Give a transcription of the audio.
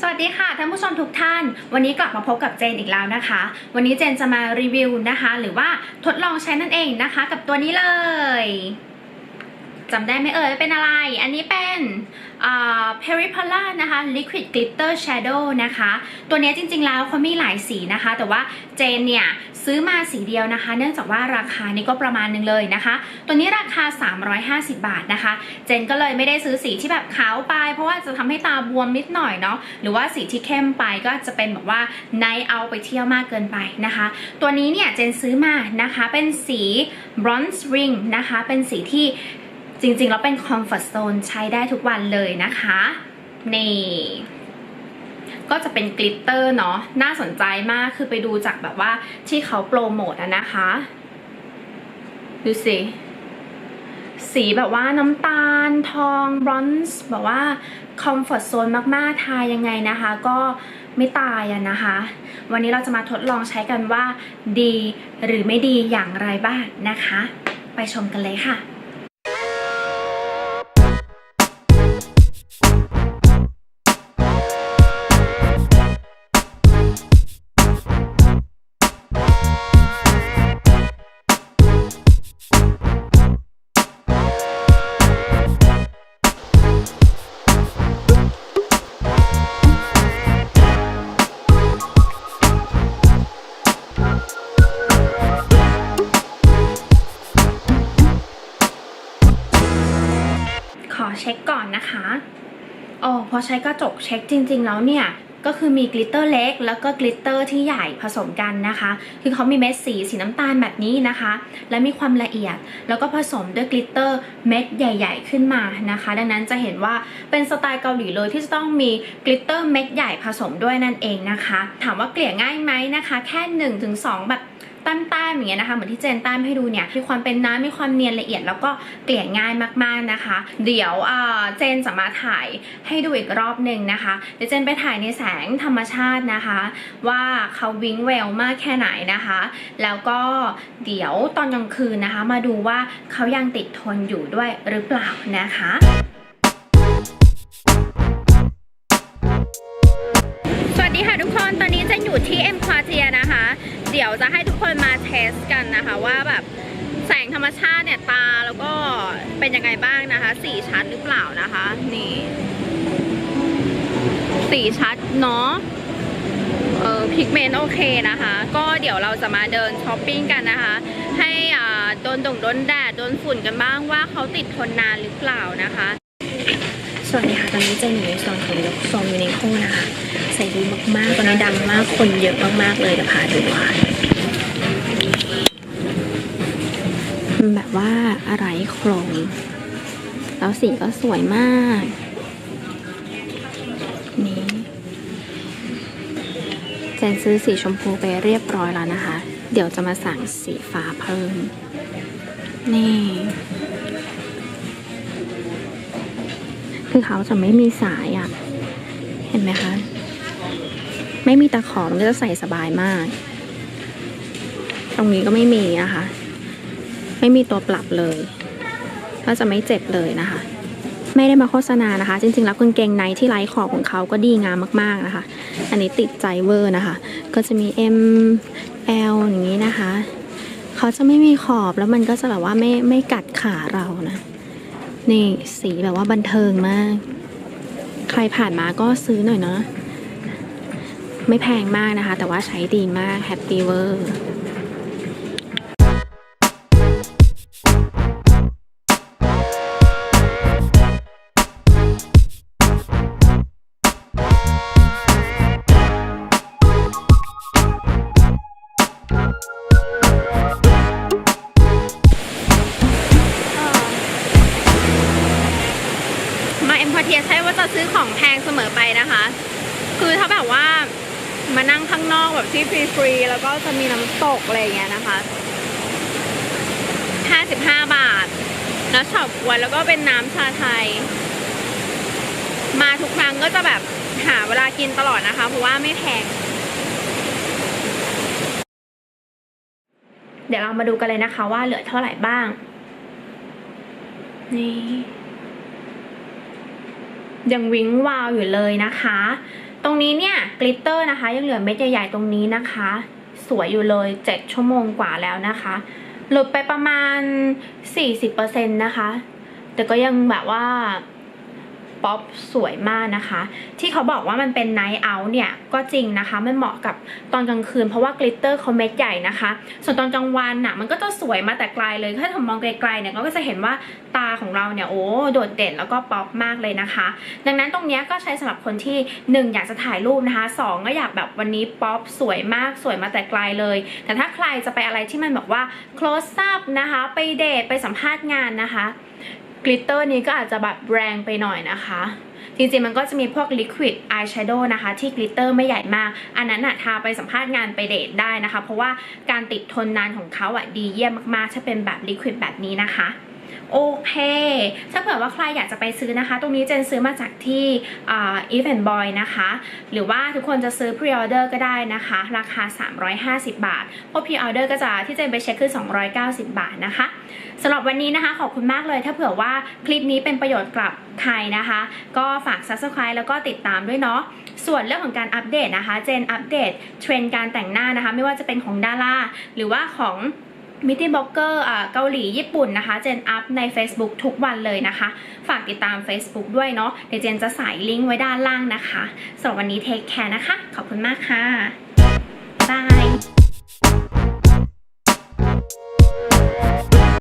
สวัสดีค่ะท่านผู้ชมทุกท่าน วันนี้กลับมาพบกับเจนอีกแล้วนะคะ วันนี้เจนจะมารีวิวนะคะ หรือว่าทดลองใช้นั่นเองนะคะ กับตัวนี้เลยจำได้ไหมเอ่ยเป็นอะไร อันนี้เป็น Peripala นะคะ Liquid Glitter Shadow นะคะ ตัวนี้จริงๆแล้วเขามีหลายสีนะคะ แต่ว่าเจนเนี่ยซื้อมาสีเดียวนะคะ เนื่องจากว่าราคานี่ก็ประมาณนึงเลยนะคะ ตัวนี้ราคา 350 บาทนะคะ เจนก็เลยไม่ได้ซื้อสีที่แบบขาวไป เพราะว่าจะทำให้ตาบวมนิดหน่อยเนาะ หรือว่าสีที่เข้มไปก็จะเป็นแบบว่าในเอาไปเที่ยวมากเกินไปนะคะ ตัวนี้เนี่ยเจนซื้อมานะคะ เป็นสี bronze ring นะคะ เป็นสีที่ จริงๆแล้วเป็น comfort zone ใช้ได้ทุกวันเลยนะคะนี่ก็จะเป็นกลิตเตอร์เนาะน่าสนใจมากคือไปดูจากแบบว่าที่เขาโปรโมทอะนะคะ ดูสิสีแบบว่าน้ำตาลทองบรอนซ์แบบว่าคอมฟอร์ z โซนมากๆ ทายยังไงนะคะ ก็ไม่ตายอะนะคะ วันนี้เราจะมาทดลองใช้กันว่าดีหรือไม่ดีอย่างไรบ้างนะคะ ไปชมกันเลยค่ะ อเช็คก่อนนะคะอ๋อพอใช้กระจกเช็คจริง ๆ แล้วเนี่ยก็คือมีกลิตเตอร์เล็ก แล้วก็กลิตเตอร์ที่ใหญ่ผสมกันนะคะ คือเขามีเม็ดสีสีน้ำตาลแบบนี้นะคะ และมีความละเอียด แล้วก็ผสมด้วยกลิตเตอร์เม็ดใหญ่ ๆ ขึ้นมานะคะ ดังนั้นจะเห็นว่าเป็นสไตล์เกาหลีเลยที่จะต้องมีกลิตเตอร์เม็ดใหญ่ผสมด้วยนั่นเองนะคะ ถามว่าเกลี่ยง่ายไหมนะคะ แค่1นถึงสแบบ แต้มๆอย่างเงี้ยนะคะเหมือนที่เจนแต้มให้ดูเนี่ยมีความเป็นน้ำมีความเนียนละเอียดแล้วก็เกลี่ยง่ายมากๆนะคะ เดี๋ยวอ่าเจนจะมารถถ่ายให้ดูอีกรอบหนึ่งนะคะเดี๋ยวเจนไปถ่ายในแสงธรรมชาตินะคะ ว่าเขาวิ้งเวลมากแค่ไหนนะคะ แล้วก็เดี๋ยวตอนกลางคืนนะคะ มาดูว่าเขายังติดทนอยู่ด้วยหรือเปล่านะคะสวัสดีค่ะทุกคน ตอนนี้เจนอยู่ที่เอ็มควาเทีย ดี๋ยวจะให้ทุกคนมาเทสกันนะคะว่าแบบแสงธรรมชาติเนี่ยตาแล้วก็เป็นยังไงบ้างนะคะ สีชัดหรือเปล่านะคะ นี่ สีชัดเนาะเออพิกเมนต์โอเคนะคะ ก็เดี๋ยวเราจะมาเดินช้อปปิ้งกันนะคะ ให้อ่าโดนดงโดนแดดโดนฝุ่นกันบ้างว่าเขาติดทนนานหรือเปล่านะคะ วัสดีค่ะตอนนี้จนอยู่ในโซนของยกโซนยูนิโคนะคะ ใส่ดีมากๆ ตอนนี้ดังมากคนเยอะมากๆเลยเดี๋ยวพาดูค่ะแบบว่าอะไรโครงแล้วสีก็สวยมากนี่เจนซื้อสีชมพูไปเรียบร้อยแล้วนะคะ เดี๋ยวจะมาสั่งสีฟ้าเพิ่มนี่ คือเขาจะไม่มีสายอะ่ะ เห็นไหมคะ ไม่มีตะขอมันก็จะใส่สบายมาก ตรงนี้ก็ไม่มีนะคะ ไม่มีตัวปรับเลย ก็จะไม่เจ็บเลยนะคะ ไม่ได้มาโฆษณานะคะ จริงๆ แล้วกางเกงในที่ไร้ขอบของเขาก็ดีงามมากๆนะคะ อันนี้ติดใจเวอร์นะคะ ก็จะมี M L อย่างนี้นะคะ เขาจะไม่มีขอบแล้วมันก็จะแบบว่าไม่ไม่กัดขาเรานะ นี่สีแบบว่าบันเทิงมาก ใครผ่านมาก็ซื้อหน่อยเนาะไม่แพงมากนะคะ แต่ว่าใช้ดีมากแฮปปี้เวอร์ เสมอไปนะคะ คือถ้าแบบว่ามานั่งข้างนอกแบบที่ฟรีๆแล้วก็จะมีน้ำตกอะไรอย่างเงี้ยนะคะ 55 บาท แล้วเฉาก๊วยแล้วก็เป็นน้ำชาไทย มาทุกครั้งก็จะแบบหาเวลากินตลอดนะคะ เพราะว่าไม่แพง เดี๋ยวเรามาดูกันเลยนะคะว่าเหลือเท่าไหร่บ้าง นี่ ยังวิ้งวาวอยู่เลยนะคะ ตรงนี้เนี่ยกลิตเตอร์นะคะ ยังเหลือเม็ดใหญ่ๆตรงนี้นะคะ สวยอยู่เลย 7 ชั่วโมงกว่าแล้วนะคะ หลุดไปประมาณ 40%นะคะ แต่ก็ยังแบบว่า ป๊อปสวยมากนะคะ ที่เขาบอกว่ามันเป็นไนท์เอาท์เนี่ย ก็จริงนะคะ มันเหมาะกับตอนกลางคืนเพราะว่ากลิตเตอร์เขาเม็ดใหญ่นะคะ ส่วนตอนกลางวันน่ะมันก็จะสวยมาแต่ไกลเลย ถ้าผมมองไกลๆเนี่ยก็จะเห็นว่าตาของเราเนี่ยโอ้โดดเด่นแล้วก็ป๊อปมากเลยนะคะ ดังนั้นตรงนี้ก็ใช้สำหรับคนที่ 1 อยากจะถ่ายรูปนะคะ 2 ก็อยากแบบวันนี้ป๊อปสวยมากสวยมาแต่ไกลเลย แต่ถ้าใครจะไปอะไรที่มันแบบว่า close up นะคะ ไปเดทไปสัมภาษณ์งานนะคะ กลิตเตอร์นี้ก็อาจจะแบบแรงไปหน่อยนะคะ จริงๆมันก็จะมีพวก liquid eyeshadow นะคะ ที่กลิตเตอร์ไม่ใหญ่มาก อันนั้นอะทาไปสัมภาษณ์งานไปเดทได้นะคะ เพราะว่าการติดทนนานของเขาอะดีเยี่ยมมากๆ ถ้าเป็นแบบ liquid แบบนี้นะคะ โอเค ถ้าเผื่อว่าใครอยากจะไปซื้อนะคะ ตรงนี้เจนซื้อมาจากที่อ่า Eve and Boy นะคะ หรือว่าทุกคนจะซื้อ pre-order ก็ได้นะคะ ราคา 350 บาท พวก pre-order ก็จะที่เจนไปเช็คคือ 290 บาทนะคะสำหรับวันนี้นะคะ ขอบคุณมากเลย ถ้าเผื่อว่าคลิปนี้เป็นประโยชน์กับใครนะคะ ก็ฝาก subscribe แล้วก็ติดตามด้วยเนาะส่วนเรื่องของการอัปเดตนะคะ เจนอัปเดตเทรนด์การแต่งหน้านะคะ ไม่ว่าจะเป็นของดาราหรือว่าของ มิตี้บล็อกเกอร์เกาหลีญี่ปุ่นนะคะ เจนอัพใน Facebook ทุกวันเลยนะคะ ฝากติดตาม Facebook ด้วยเนาะเดี๋ยวเจนจะใส่ลิงก์ไว้ด้านล่างนะคะสำหรับวันนี้เทคแคร์นะคะ ขอบคุณมากค่ะบาย